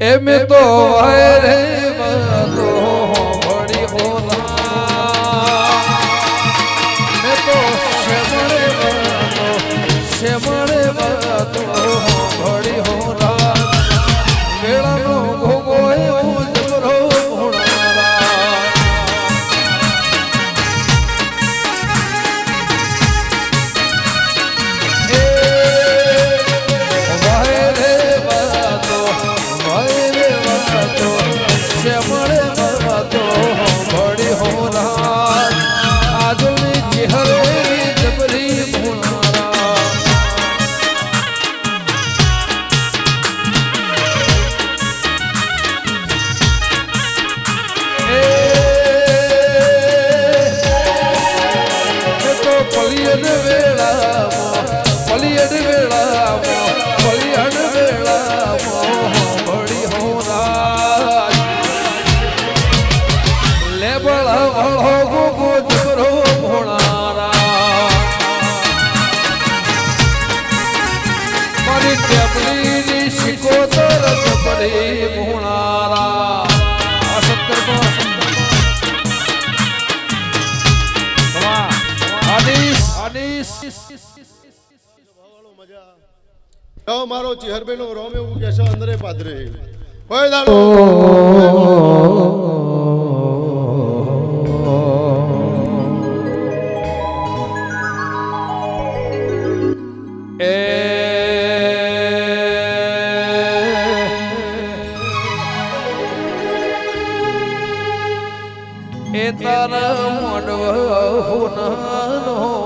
એમ તો હરે મારો ચિહરબેનો રોમ એવું કે છે અંદરે પાદરે. એ તારા મોડવા હોના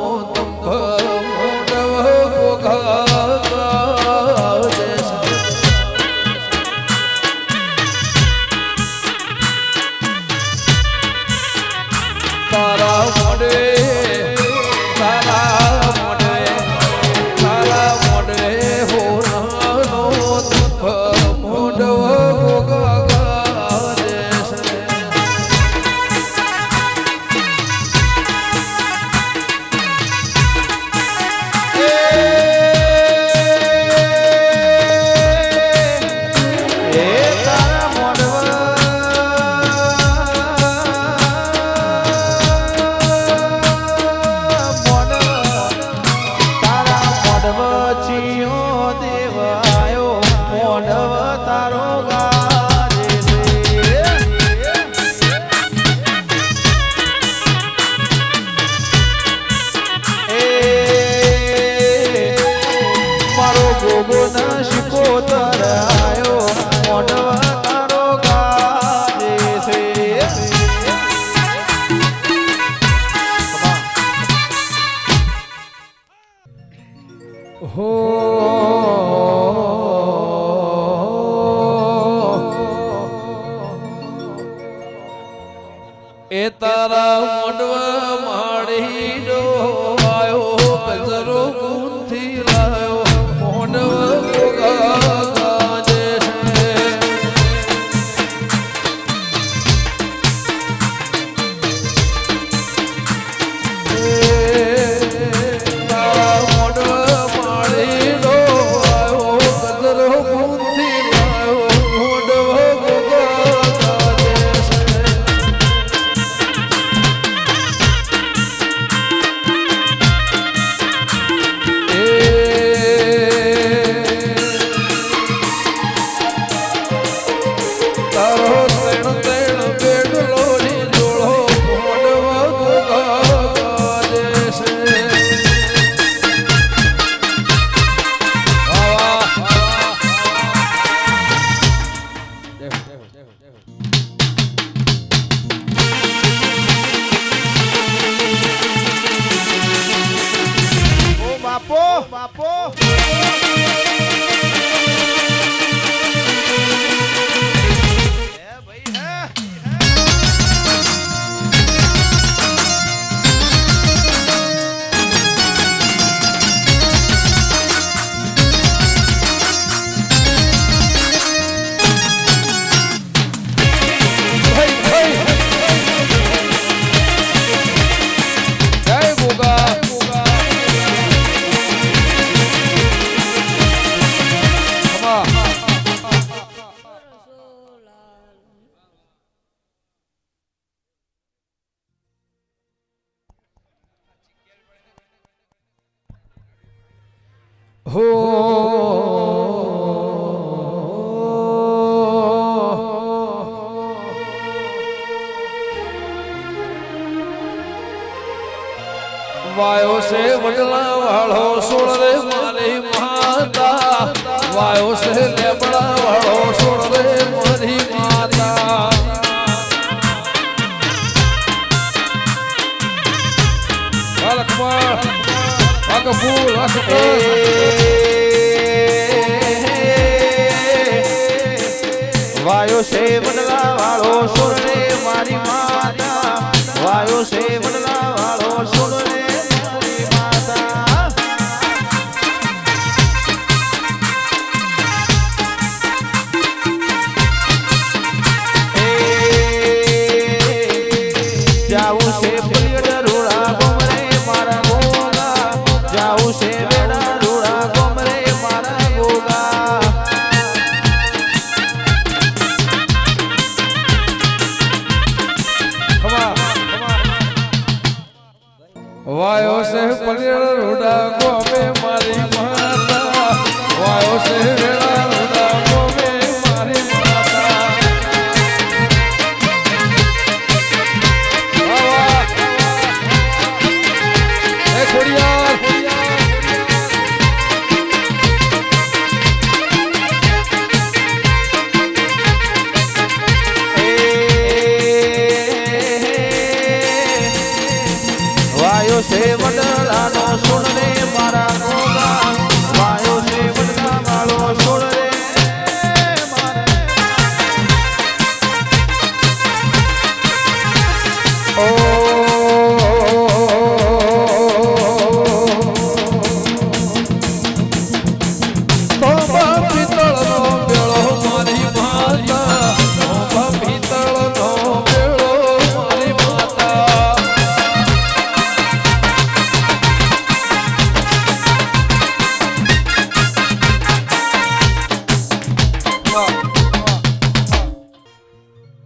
Oh. Vapor! Rock and roll, rock and roll. વાયો છે બદલા વાળો સોને મારી માતા વાયો છે બદલા વાળો સોને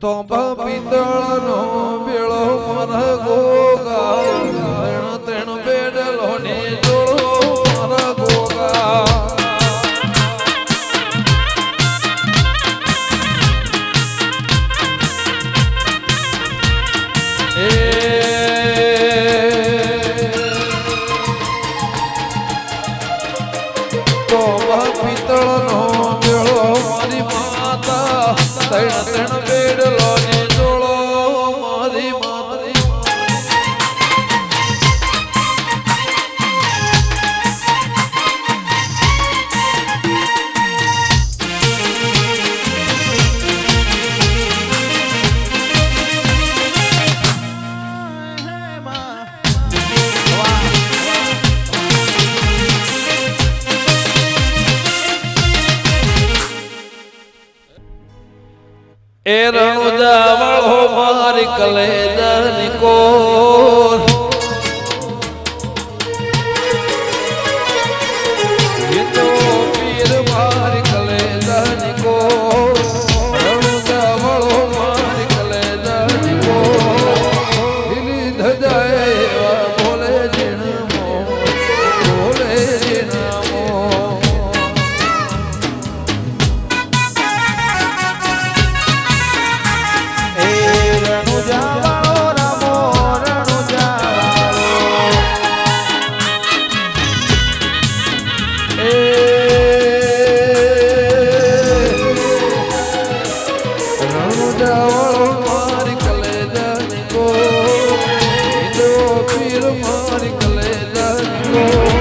તો પિતળનો બેળો મન ગોગા Thank you.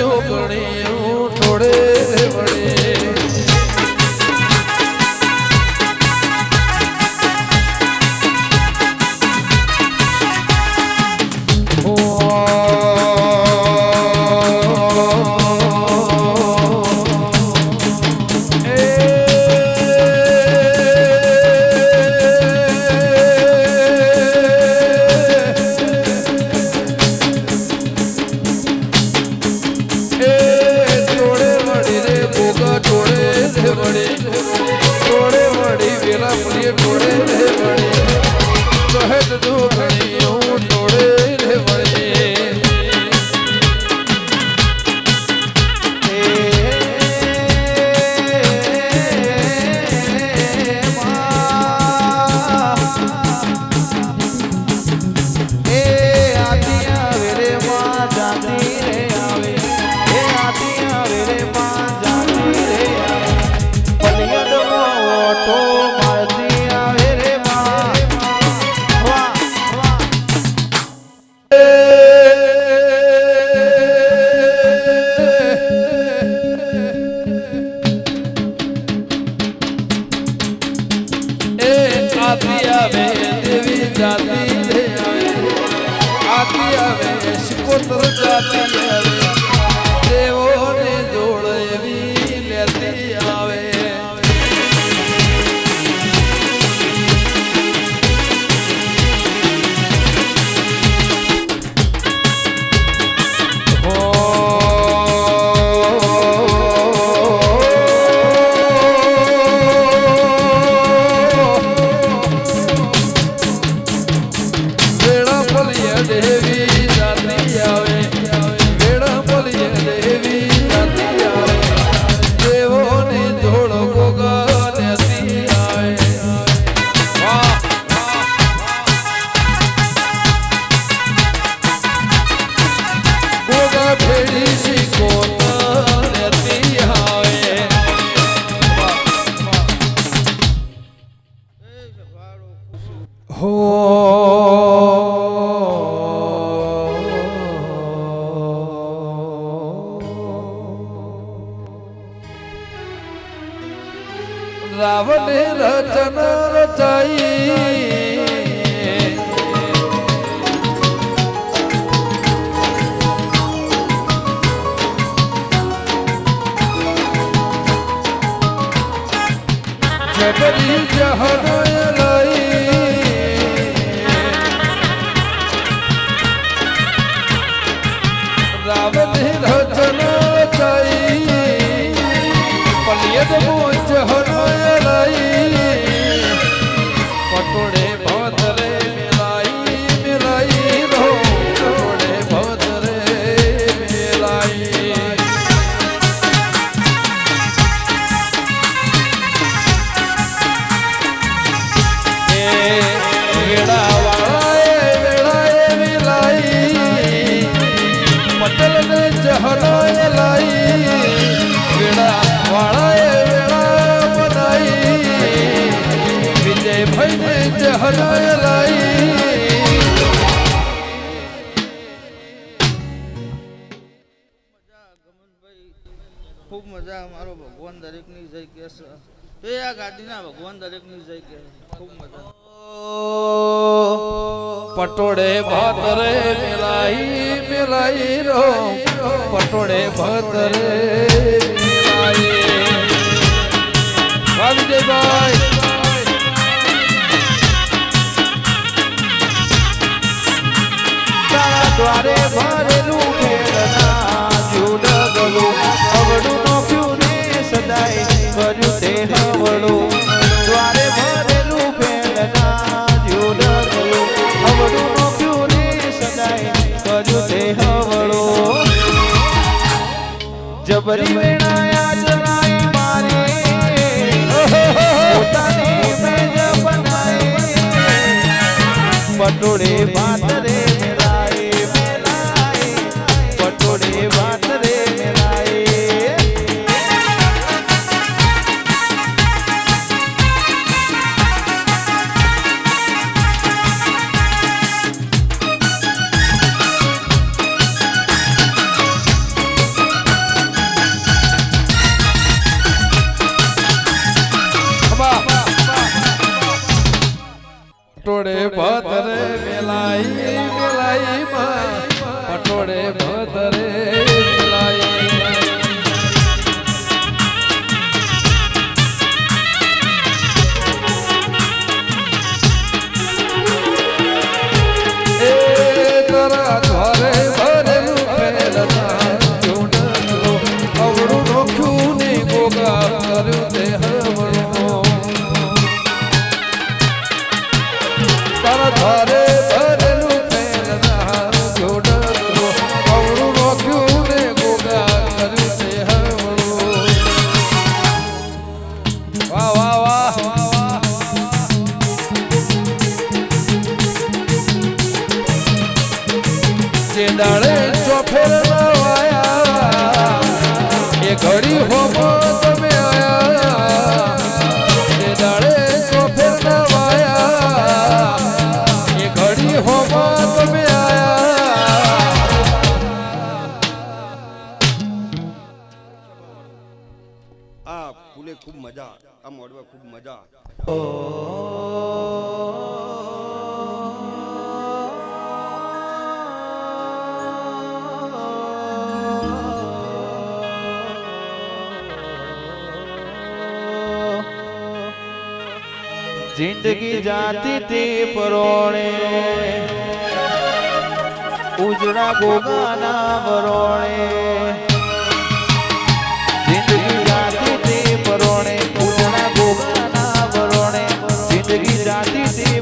જોગણી હું થોડે વળે રાવણે રચના રચાઈ. જબરી જહરાય ખૂબ મજા મારો ભગવાન દરેકની જય કે તો આ ગાડીના ભગવાન દરેકની જય કે ખૂબ મજા પટોળે ભાતરે મિલાઈ મિલાઈ રો પટોળે ભાતરે મિલાઈ. વિજયભાઈ. દ્વારે falou. ধরে આ ફૂલે ખૂબ મજા આ મોડવા ખૂબ મજા. જિંદગી જાતી તે પરોણે, ઉજળા ગોગાના વરોણે.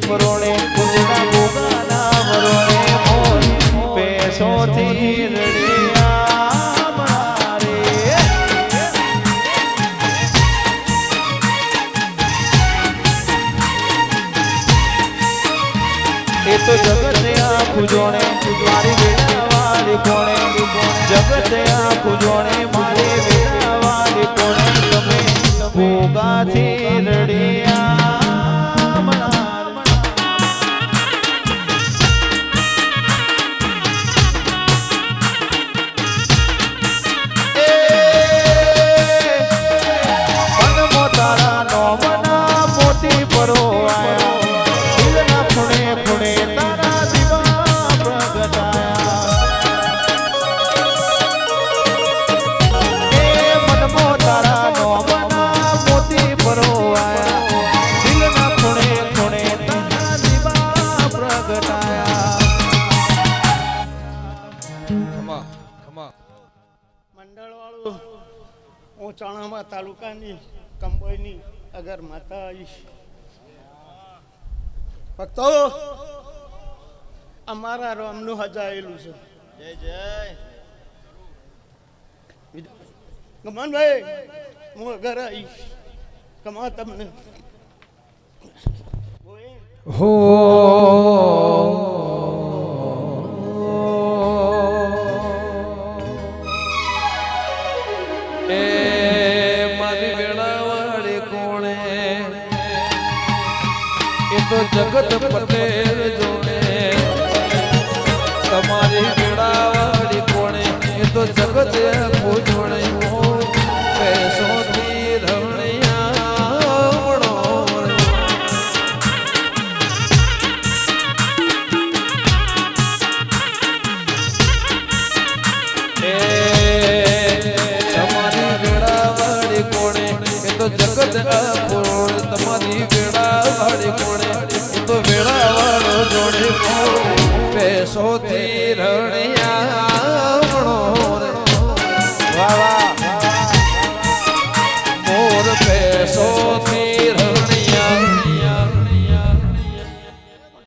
જાતી કુંજના ગોગાના મરોણે મોર પેસોથી રડિયા મારે. એ તો જગત આખું જોણે મારી વેળા વાળી કોણે, જગત આખું જોણે. અગર માતા ભક્તો અમારા રોમનું હજાયેલું છે. જય જય. ગમનભાઈ હું ઘર આવીશ. કમા તમને. હો. જગત પટેલ જોડે. તમારી વેળાવાળી કોણે એ તો જગત